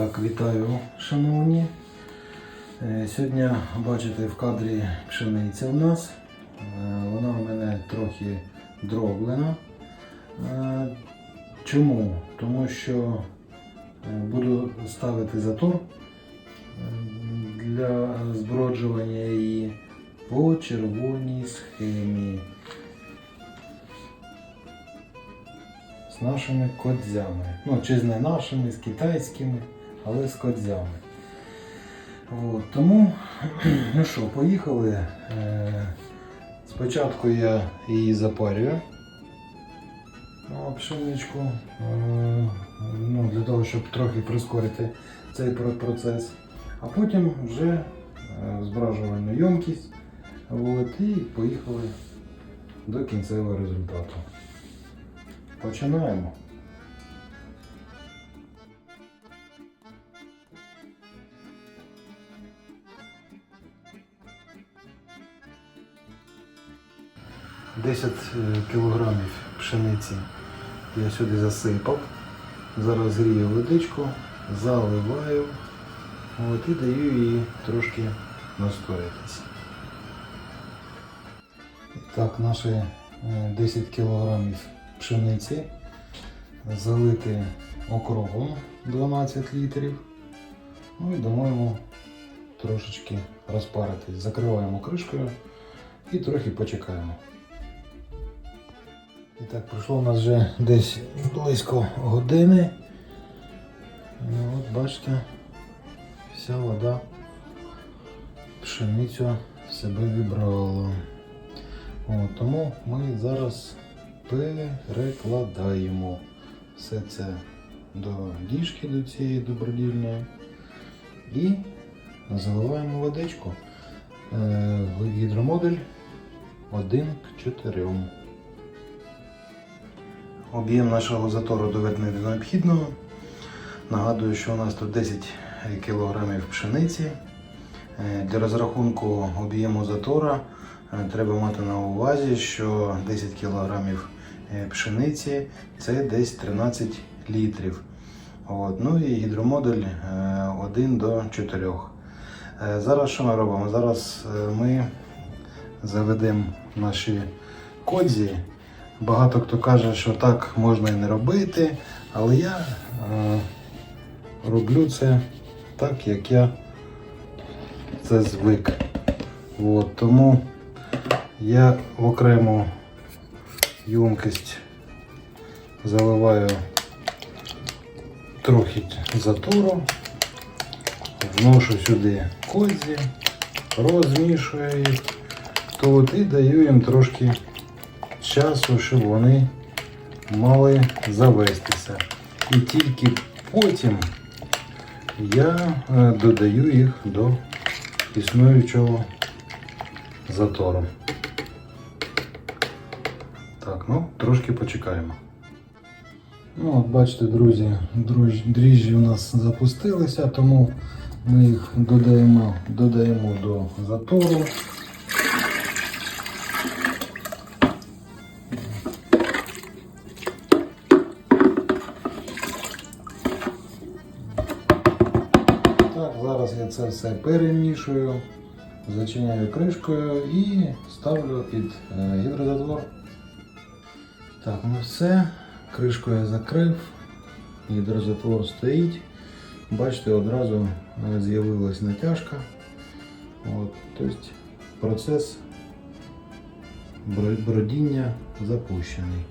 Так, вітаю, шановні. Е, Сьогодні бачите в кадрі пшениця у нас. Е, Вона у мене трохи дроблена. Е, Чому? Тому що буду ставити затор для зброджування її по червоній схемі. з нашими кодзями. Ну, чи з не нашими, з китайськими, але з кодзями. От, тому, ну що, поїхали. Е, спочатку я її запарюю. Ну, пшеничку. Е, ну, для того, щоб трохи прискорити цей процес. А потім вже е, збражувальну ємкість. От, і поїхали до кінцевого результату. Починаємо. Десять е, кілограмів пшениці я сюди засипав. Зараз грію водичку, заливаю от, і даю їй трошки настоятися. Так, наші е, 10 кілограмів пшениці залити окропом 12 літрів. Ну і дамо йому трошечки розпаритись. Закриваємо кришкою і трохи почекаємо. І так, пройшло у нас вже десь близько години. Ну, от бачите, вся вода пшеницю себе вібрала. От, тому ми зараз перекладаємо все це до діжки до цієї добродільної і заливаємо водичку. Е, Гідромодель 1 к 4. Об'єм нашого затору доведений до необхідного. Нагадую, що у нас тут 10 кг пшениці. Е, Для розрахунку об'єму затора е, треба мати на увазі, що 10 кг пшениці це десь 13 літрів. От. Ну і гідромодуль е, 1 до 4. Е, Зараз що ми робимо? Зараз е, ми заведемо наші кодзі. Багато хто каже, що так можна і не робити, але я е, роблю це так, як я це звик. От, тому я в окрему ємкість заливаю трохи затору, вношу сюди кодзі, розмішую їх тут і даю їм трошки часу, щоб вони мали завестися. І тільки потім я е, додаю їх до існуючого затору. Так, ну, трошки почекаємо. Ну, от бачите, друзі, дріжджі у нас запустилися, тому ми їх додаємо, додаємо до затору. Зараз я це все перемішую, зачиняю кришкою і ставлю під е, гідрозатвор. Так, ну все. Кришку я закрив, гідрозатвор стоїть. Бачите, одразу е, з'явилась натяжка. От, тобто процес бродіння запущений.